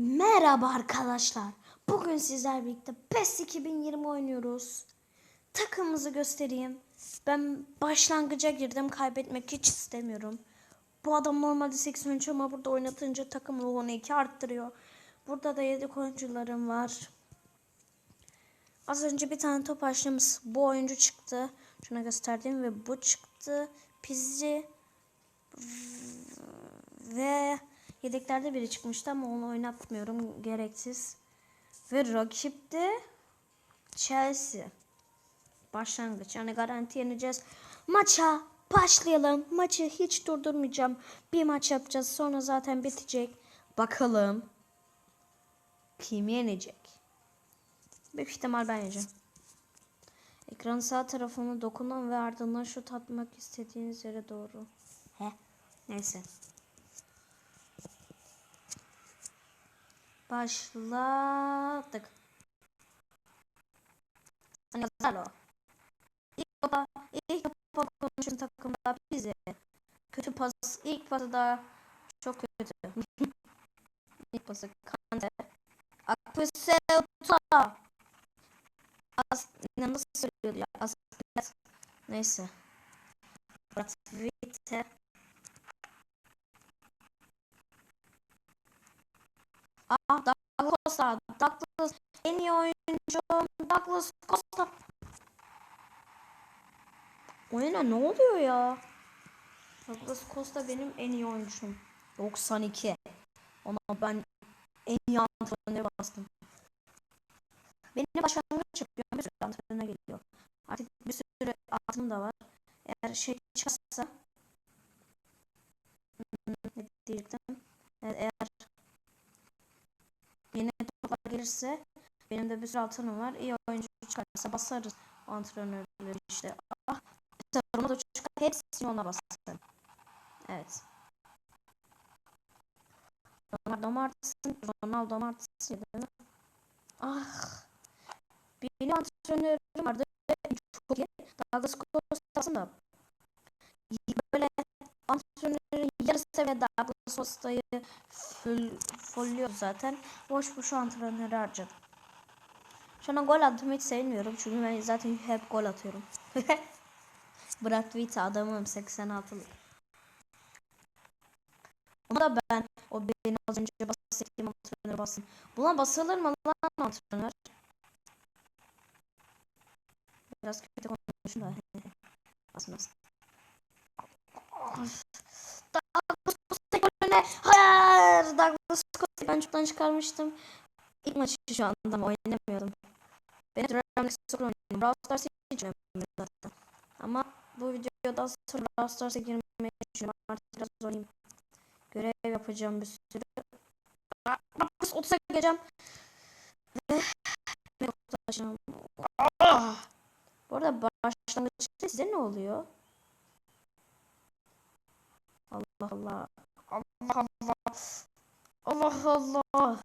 Merhaba arkadaşlar. Bugün sizler birlikte PES 2020 oynuyoruz. Takımımızı göstereyim. Ben başlangıca girdim. Kaybetmek hiç istemiyorum. Bu adam normalde 83 ama burada oynatınca takım ruhunu 2 arttırıyor. Burada da yedek oyuncularım var. Az önce bir tane top açtığımız bu oyuncu çıktı. Şuna gösterdiğim ve bu çıktı. Pizzi ve yedeklerde biri çıkmıştı ama onu oynatmıyorum gereksiz. Ve rakip de Chelsea. Başlangıç yani garanti yeneceğiz. Maça başlayalım. Maçı hiç durdurmayacağım. Bir maç yapacağız sonra zaten bitecek. Bakalım kim yenecek? Büyük ihtimal ben yeneceğim. Ekranın sağ tarafına dokunun ve ardından şut atmak istediğiniz yere doğru. He. Neyse. Başladık. Gonzalo. İlk topa, ilk topa konuşun takımda bize. Kötü pas, ilk pası da çok kötü. ilk pası Kante. Akpüselta. As, ne nasıl söylüyordu ya? As, neyse. Fırat Ah Costa. Douglas en iyi oyuncu. Douglas Costa. Oyuna ne oluyor ya? Douglas Costa benim en iyi oyuncum. 92. Ona ben en iyi antrenöre bastım. Benim başlangıç yapıyor. Bir sürü antrenöre geliyor. Artık bir sürü altım da var. Eğer şey çıkarsa ne diyecektim? Eğer yeni toplar gelirse benim de bir sürü altınım var. İyi oyuncu çıkarsa basarız antrenörleri işte. Ah, Ronaldo çıkar hepsini ona basarım. Evet. Ronaldo Martins, Ronaldo mi? Ah. Benim antrenörüm vardı. Çok iyi. Douglas Costa aslında böyle antrenörün yarı seviye Douglas Costa'yı full, fullüyor zaten. Boş boş antrenörü harcadım. Şu an gol attım hiç sevmiyorum. Çünkü ben zaten hep gol atıyorum. Brad Pitt adamım 86'lık. Ama da ben o beni az önce bahsettiğim antrenöre basın. Buna basılır mı lan antrenör? Biraz kötü konuşun da. Basın. Douglas Costa. Hayır. Douglas Costa'yı ben çoktan çıkarmıştım. İlk maçı şu anda ama oynamıyordum. Ben Dramix Soccer oynuyorum. Brawl Stars'ı hiç oynamıyorum zaten. Ama bu videodan sonra Brawl Stars'a girmeyi düşünüyorum. Artık biraz oynayayım. Görev yapacağım bir sürü. Douglas 30'a geleceğim. Ve ne. Ah! Bu arada başlangıçta size ne oluyor? Allah Allah. Allah Allah. Allah Allah.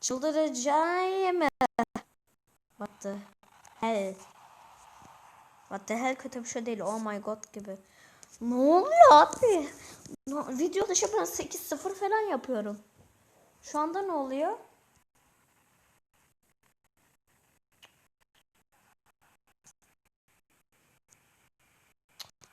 Çıldıracağım. What the hell? What the hell kötü bir şey değil. Oh my god gibi. Ne oluyor abi? No, video dışı ben 8-0 falan yapıyorum. Şu anda ne oluyor?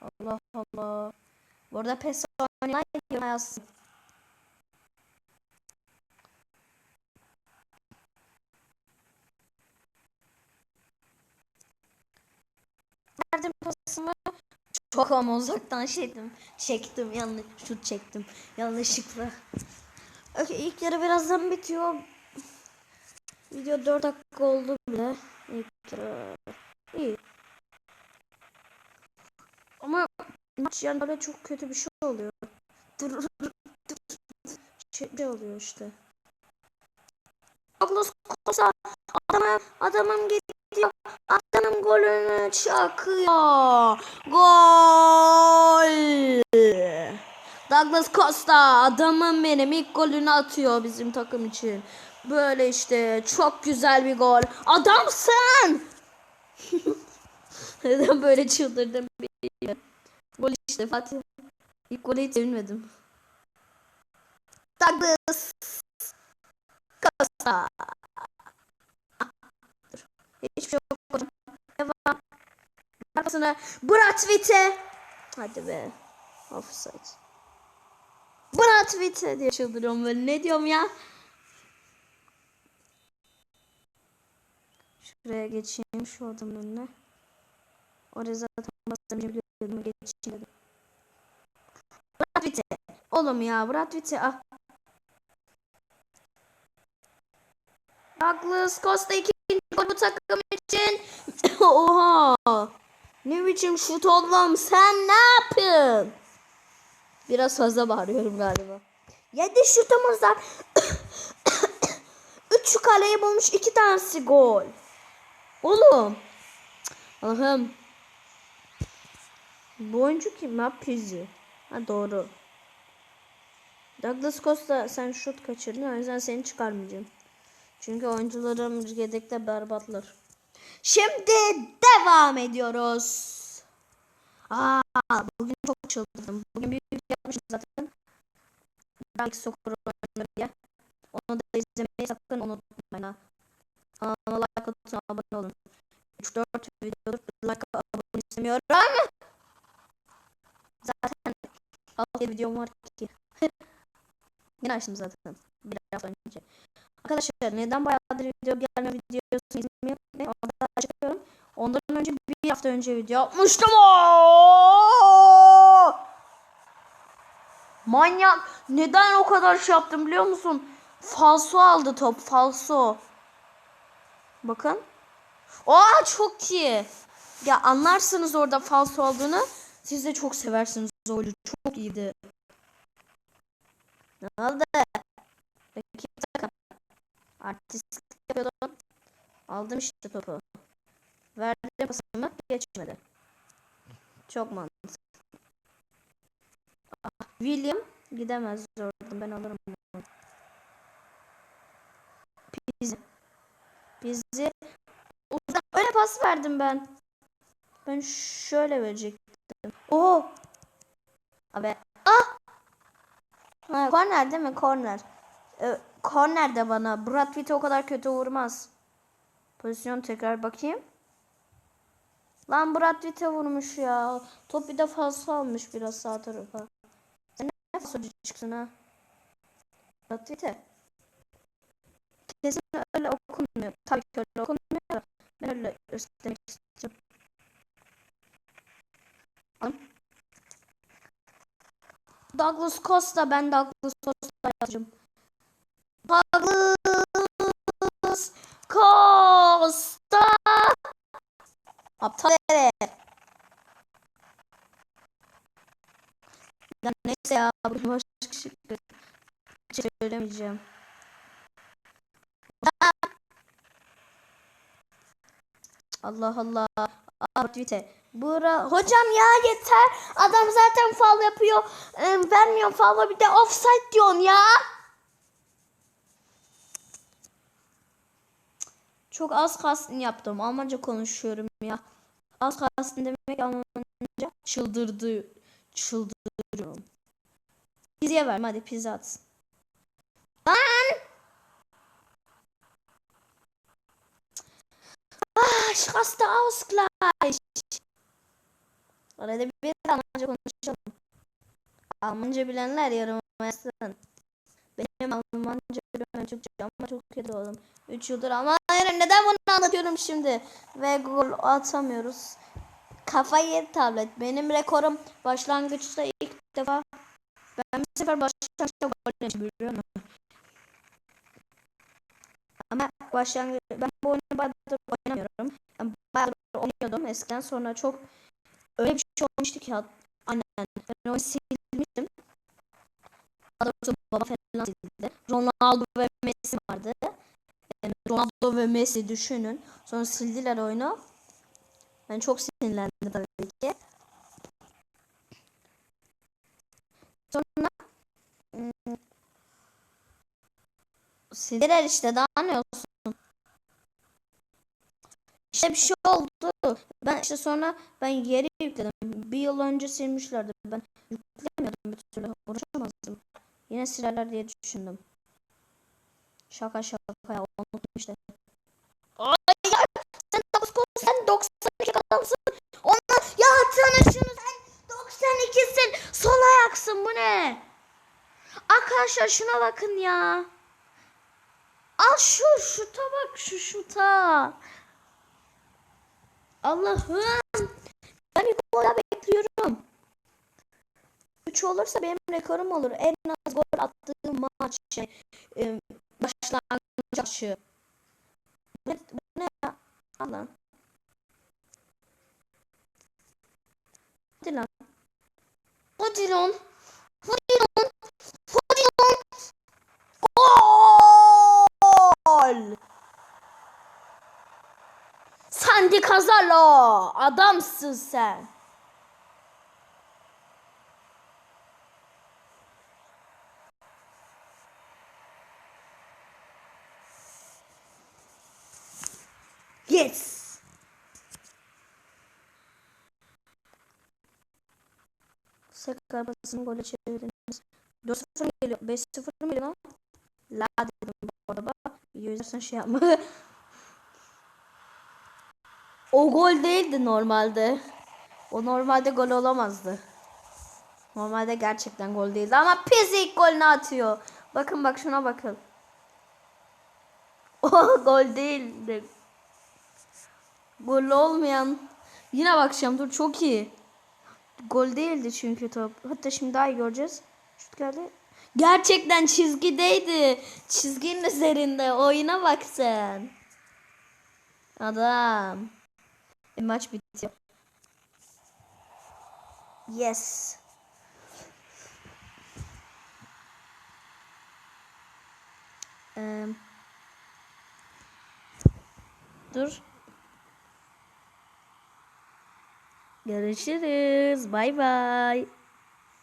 Allah Allah. Bu arada PES Online yazsın. Verdim pasımı. Çok ama uzaktan şeydim. Çektim yanlış şut çektim. Yanlışlıkla. Okay, ilk yarı birazdan bitiyor. Video 4 dakika oldu bile. İlk yarı. İyi. Ama maç yani böyle çok kötü bir şey oluyor. Dur, dur, dur. Şey, şey oluyor işte. Douglas Costa adamım adamım gidiyor. Adamım golünü çakıyor. Gol. Douglas Costa adamım benim ilk golünü atıyor bizim takım için. Böyle işte çok güzel bir gol. Adamsın. Neden böyle çıldırdım. Gol işte Fatih. İlk golü hiç sevinmedim. Douglas. Costa. Hiçbir şey yok hocam. Devam. Arkasına Bratwite. Hadi be. Offside. Bratwite diye çıldırıyorum böyle. Ne diyorum ya? Şuraya geçeyim şu adamın önüne. Oraya zaten basamayacağım biliyordum. Geçeyim dedim. Bratwite. Oğlum ya Bratwite ah. Douglas Costa ikinci gol bu takım için. Oha. Ne biçim şut oğlum sen ne yapıyorsun? Biraz fazla bağırıyorum galiba. Yedi şutumuz var. Üç şu kaleyi bulmuş iki tanesi gol. Oğlum. Allah'ım. Bu oyuncu kim ya? Pizzi. Ha doğru. Douglas Costa sen şut kaçırdın o yüzden seni çıkarmayacağım. Çünkü oyuncularım yedekte berbatlar. Şimdi devam ediyoruz. Aa, bugün çok çıldırdım. Bugün bir video yapmıştım zaten. Belki sokor oyunları diye. Onu da izlemeyi sakın unutmayın ha. Kanalıma like atın, abone olun. 3-4 videodur like abone istemiyorum. Zaten 6 videom var ki. Yine açtım zaten. Bir hafta önce. Arkadaşlar neden bayağıdır video gelme videosu izlemiyor? Orada açıklıyorum. Ondan önce bir hafta önce video yapmıştım. Manyak. Neden o kadar şey yaptım biliyor musun? Falso aldı top. Falso. Bakın. Aa çok iyi. Ya anlarsınız orada falso olduğunu. Siz de çok seversiniz o oyuncu. Çok iyiydi. Ne oldu? Peki takım. Artistlik yapıyordum. Aldım işte topu. Verdim pasımı geçmedi. Çok mantıklı. Ah, William gidemez oradan ben alırım bunu. Pizzi. Pizzi. Öyle pas verdim ben. Ben şöyle verecektim. Oo. Abi. Ah. Ha, korner değil mi? Korner. Ee, korner de bana. Brad Pitt o kadar kötü vurmaz. Pozisyon tekrar bakayım. Lan Brad Pitt'e vurmuş ya. Top bir de fazla almış biraz sağ tarafa. Sen ne fazla çıksın ha? Brad Pitt'e. Kesin öyle okunmuyor. Tabii ki öyle okunmuyor ben öyle göstermek istiyorum. Alın. Douglas Costa ben Douglas Costa yazacağım. Douglas Costa Aptal herif. Ya neyse ya bugün başka şey söylemeyeceğim. Allah Allah. Aktivite. Bura hocam ya yeter. Adam zaten fal yapıyor. Ee, vermiyor falı bir de offside diyorsun ya. Çok az kastın yaptım. Almanca konuşuyorum ya. Az kastın demek Almanca çıldırdı. Çıldırıyorum. Pizza'ya verme hadi pizza atsın. Lan! Ah, ich raste aus. Arada bir Almanca konuşalım. Almanca bilenler yorum yazsın. Benim Almanca bilmem Türkçe ama çok kötü oğlum. 3 yıldır ama hayır neden bunu anlatıyorum şimdi? Ve gol atamıyoruz. Kafayı yedi tablet. Benim rekorum başlangıçta ilk defa ben bir sefer başlangıçta gol yemişim? Ama başlangıç ben bu oyunu bayağıdır oynamıyorum. Ben bayağıdır oynuyordum eskiden sonra çok öyle bir şey olmuştu ki aynen ben onu silmiştim. Daha doğrusu baba falan sildi. Ronaldo ve Messi vardı. Ronaldo ve Messi düşünün. Sonra sildiler oyunu. Ben çok sinirlendim tabii ki. Sonra hmm, sildiler işte daha ne olsun. İşte bir şey oldu. Ben işte sonra ben geri yükledim. Bir yıl önce silmişlerdi. Ben yüklemiyordum bir türlü. Uğraşamazdım. Yine silerler diye düşündüm. Şaka şaka ya unuttum işte. Ay ya sen 9 gol sen 92 adamsın. Ondan ya atsana şunu sen 92'sin. Sol ayaksın bu ne? Arkadaşlar şuna bakın ya. Al şu şuta bak şu şuta. Allah'ım. Ben bir gol bekliyorum. 3 olursa benim rekorum olur. En az gol attığım maç. Yani, e, başlangıç. Bu ne, ne ya? Al lan. Hadi lan. Hadi lan. Hadi lan. Hadi lan. Gol. Sandy Kazalo. Adamsın sen. Yes. Sakar basın golü çevirdiniz. 4-0 mı geliyor? 5-0 mı geliyor lan? La dedim bu arada. Yüzersen şey yapma. o gol değildi normalde. O normalde gol olamazdı. Normalde gerçekten gol değildi ama pis ilk golünü atıyor. Bakın bak şuna bakın. O gol değildi. Gol olmayan. Yine bakacağım dur çok iyi. Gol değildi çünkü top. Hatta şimdi daha iyi göreceğiz. Şut geldi. Gerçekten çizgideydi. Çizginin üzerinde. Oyuna bak sen. Adam. Maç bitiyor. Yes. Eee Dur. Görüşürüz. Bay bay.